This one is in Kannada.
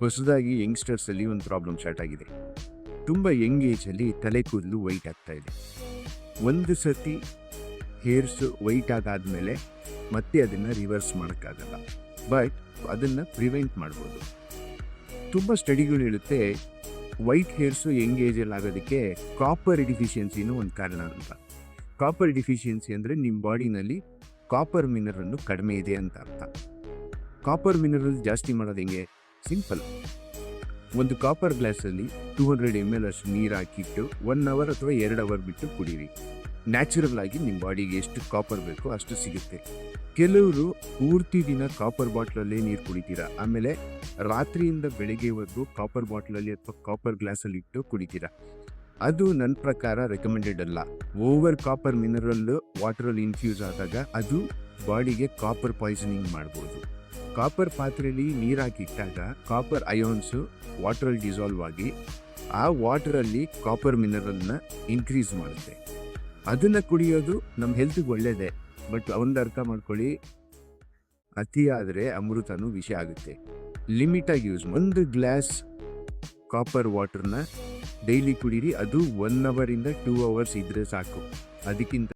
ಹೊಸದಾಗಿ ಯಂಗ್ಸ್ಟರ್ಸಲ್ಲಿ ಒಂದು ಪ್ರಾಬ್ಲಮ್ ಸ್ಟಾರ್ಟ್ ಆಗಿದೆ. ತುಂಬ ಯಂಗ್ ಏಜಲ್ಲಿ ತಲೆ ಕೂದಲು ವೈಟ್ ಆಗ್ತಾ ಇದೆ. ಒಂದು ಸತಿ ಹೇರ್ಸ್ ವೈಟ್ ಆಗಾದ್ಮೇಲೆ ಮತ್ತೆ ಅದನ್ನು ರಿವರ್ಸ್ ಮಾಡೋಕ್ಕಾಗಲ್ಲ. ಬಟ್ ಅದನ್ನು ಪ್ರಿವೆಂಟ್ ಮಾಡ್ಬೋದು. ತುಂಬ ಸ್ಟಡಿಗಳು ಹೇಳುತ್ತೆ ವೈಟ್ ಹೇರ್ಸು ಯಂಗ್ ಏಜಲ್ಲಿ ಆಗೋದಕ್ಕೆ ಕಾಪರ್ ಡಿಫಿಷಿಯನ್ಸಿನೂ ಒಂದು ಕಾರಣ ಅಂತ. ಕಾಪರ್ ಡಿಫಿಷಿಯನ್ಸಿ ಅಂದರೆ ನಿಮ್ಮ ಬಾಡಿನಲ್ಲಿ ಕಾಪರ್ ಮಿನರಲ್ಲು ಕಡಿಮೆ ಇದೆ ಅಂತ ಅರ್ಥ. ಕಾಪರ್ ಮಿನರಲ್ ಜಾಸ್ತಿ ಮಾಡೋದು ಹೆಂಗೆ? ಸಿಂಪಲ್ ಒಂದು ಕಾಪರ್ ಗ್ಲಾಸಲ್ಲಿ ಟೂ ಹಂಡ್ರೆಡ್ ಎಂ ಎಲ್ ಅಷ್ಟು ನೀರು ಹಾಕಿಟ್ಟು ಒನ್ ಅವರ್ ಅಥವಾ ಎರಡು ಅವರ್ ಬಿಟ್ಟು ಕುಡೀರಿ. ನ್ಯಾಚುರಲ್ ಆಗಿ ನಿಮ್ಮ ಬಾಡಿಗೆ ಎಷ್ಟು ಕಾಪರ್ ಬೇಕೋ ಅಷ್ಟು ಸಿಗುತ್ತೆ. ಕೆಲವರು ಪೂರ್ತಿ ದಿನ ಕಾಪರ್ ಬಾಟ್ಲಲ್ಲೇ ನೀರು ಕುಡಿತೀರಾ? ಆಮೇಲೆ ರಾತ್ರಿಯಿಂದ ಬೆಳಗ್ಗೆವರೆಗೂ ಕಾಪರ್ ಬಾಟ್ಲಲ್ಲಿ ಅಥವಾ ಕಾಪರ್ ಗ್ಲಾಸಲ್ಲಿ ಇಟ್ಟು ಕುಡಿತೀರಾ? ಅದು ನನ್ನ ಪ್ರಕಾರ ರೆಕಮೆಂಡೆಡ್ ಅಲ್ಲ. ಓವರ್ ಕಾಪರ್ ಮಿನರಲ್ ವಾಟರಲ್ಲಿ ಇನ್ಫ್ಯೂಸ್ ಆದಾಗ ಅದು ಬಾಡಿಗೆ ಕಾಪರ್ ಪಾಯ್ಸನಿಂಗ್ ಮಾಡ್ಬೋದು. ಕಾಪರ್ ಪಾತ್ರೆಯಲ್ಲಿ ನೀರಾಕಿಟ್ಟಾಗ ಕಾಪರ್ ಅಯೋನ್ಸು ವಾಟರಲ್ಲಿ ಡಿಸಾಲ್ವ್ ಆಗಿ ಆ ವಾಟರಲ್ಲಿ ಕಾಪರ್ ಮಿನರಲ್ನ ಇನ್ಕ್ರೀಸ್ ಮಾಡುತ್ತೆ. ಅದನ್ನು ಕುಡಿಯೋದು ನಮ್ಮ ಹೆಲ್ತ್ಗೆ ಒಳ್ಳೆಯದೇ ಬಟ್ ಒಂದು ಅರ್ಥ ಮಾಡ್ಕೊಳ್ಳಿ ಅತಿಯಾದರೆ ಅಮೃತನೂ ವಿಷ ಆಗುತ್ತೆ. ಲಿಮಿಟಾಗಿ ಯೂಸ್ ಒಂದು ಗ್ಲಾಸ್ ಕಾಪರ್ ವಾಟರ್ನ ಡೈಲಿ ಕುಡೀರಿ, ಅದು ಒನ್ ಅವರಿಂದ ಟೂ ಅವರ್ಸ್ ಇದ್ದರೆ ಸಾಕು. ಅದಕ್ಕಿಂತ